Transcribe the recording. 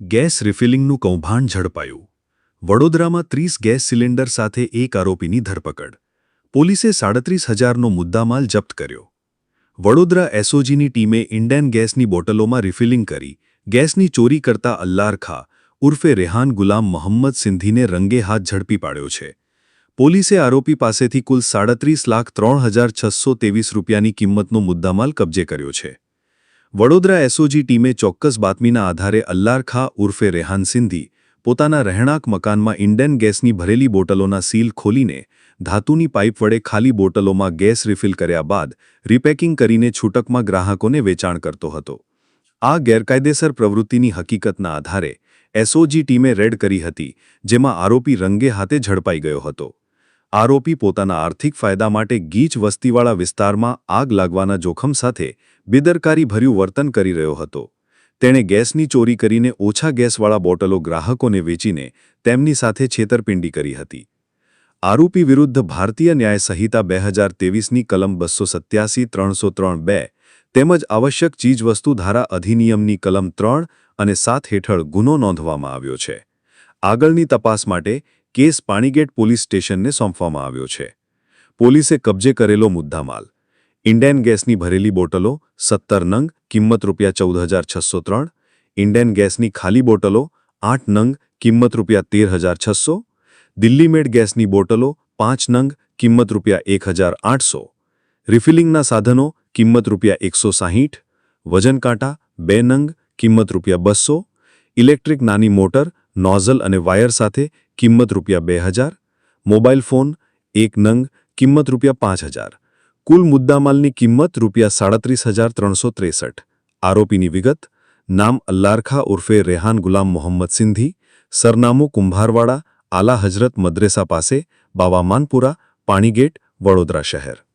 Gas રિફિલિંગનું કૌભાંડ ઝડપાયું. વડોદરામાં ત્રીસ ગેસ સિલિન્ડર સાથે એક આરોપીની ધરપકડ. પોલીસે સાડત્રીસ હજારનો મુદ્દામાલ જપ્ત કર્યો. વડોદરા એસઓજીની ટીમે ઇન્ડેન ગેસની બોટલોમાં રિફિલિંગ કરી, ગેસની ચોરી કરતા અલ્લાર ખા ઉર્ફે રેહાન ગુલામ મોહમ્મદ સિંધીને રંગે હાથ ઝડપી પાડ્યો છે. પોલીસે આરોપી પાસેથી કુલ સાડત્રીસ લાખ ત્રણ હજાર છસો તેવીસ રૂપિયાની કિંમતનો મુદ્દામાલ કબજે કર્યો છે. વડોદરા એસઓજી ટીમે ચોક્કસ બાતમીના આધારે અલ્લાર ખા ઉર્ફે રેહાન સિંધી પોતાના રહેણાંક મકાનમાં ઇન્ડેન ગેસની ભરેલી બોટલોના સીલ ખોલીને ધાતુની પાઇપ વડે ખાલી બોટલોમાં ગેસ રિફિલ કર્યા બાદ રિપેકિંગ કરીને છૂટકમાં ગ્રાહકોને વેચાણ કરતો હતો. આ ગેરકાયદેસર પ્રવૃત્તિની હકીકતના આધારે એસઓજી ટીમે રેડ કરી હતી, જેમાં આરોપી રંગે હાથે ઝડપાઈ ગયો હતો. આરોપી પોતાના આર્થિક ફાયદા માટે ગીચ વસ્તીવાળા વિસ્તારમાં આગ લાગવાના જોખમ સાથે બેદરકારીભર્યું વર્તન કરી રહ્યો હતો. તેણે ગેસની ચોરી કરીને ઓછા ગેસવાળા બોટલો ગ્રાહકોને વેચીને તેમની સાથે છેતરપિંડી કરી હતી. આરોપી વિરુદ્ધ ભારતીય ન્યાય સંહિતા બે હજાર તેવીસની કલમ બસો સત્યાસી ત્રણસો ત્રણ બે તેમજ આવશ્યક ચીજવસ્તુ ધારા અધિનિયમની કલમ ત્રણ અને સાત હેઠળ ગુનો નોંધવામાં આવ્યો છે. આગળની તપાસ માટે કેસ પાણીગેટ પોલીસ સ્ટેશનને સોંપવામાં આવ્યો છે. પોલીસે કબજે કરેલો મુદ્દામાલ. ઇન્ડેન ગેસની ભરેલી બોટલો સત્તર નંગ, કિંમત રૂપિયા ચૌદ હજાર છસો ત્રણ ઇન્ડેન ગેસની ખાલી બોટલો આઠ નંગ, કિંમત રૂપિયા તેર હજાર છસો, દિલ્હી મેડ ગેસની બોટલો પાંચ નંગ, કિંમત રૂપિયા એક હજાર આઠસો, રિફિલિંગના સાધનો કિંમત રૂપિયા એકસો સાહીઠ, વજન કાંટા બે નંગ, કિંમત રૂપિયા બસો, ઇલેક્ટ્રિક નાની મોટર, નોઝલ અને વાયર સાથે કિંમત રૂપિયા બે હજાર, મોબાઈલ ફોન એક નંગ, કિંમત રૂપિયા પાંચ હજાર. કુલ મુદ્દામાલની કિંમત રૂપિયા સાડત્રીસ હજાર ત્રણસો ત્રેસઠ. આરોપીની વિગત, નામ અલ્લારખા ઉર્ફે રેહાન ગુલામ મોહમ્મદ સિંધી, સરનામું કુંભારવાડા, આલા હજરત મદ્રેસા પાસે બાવા માનપુરા પાણીગેટ, વડોદરા શહેર.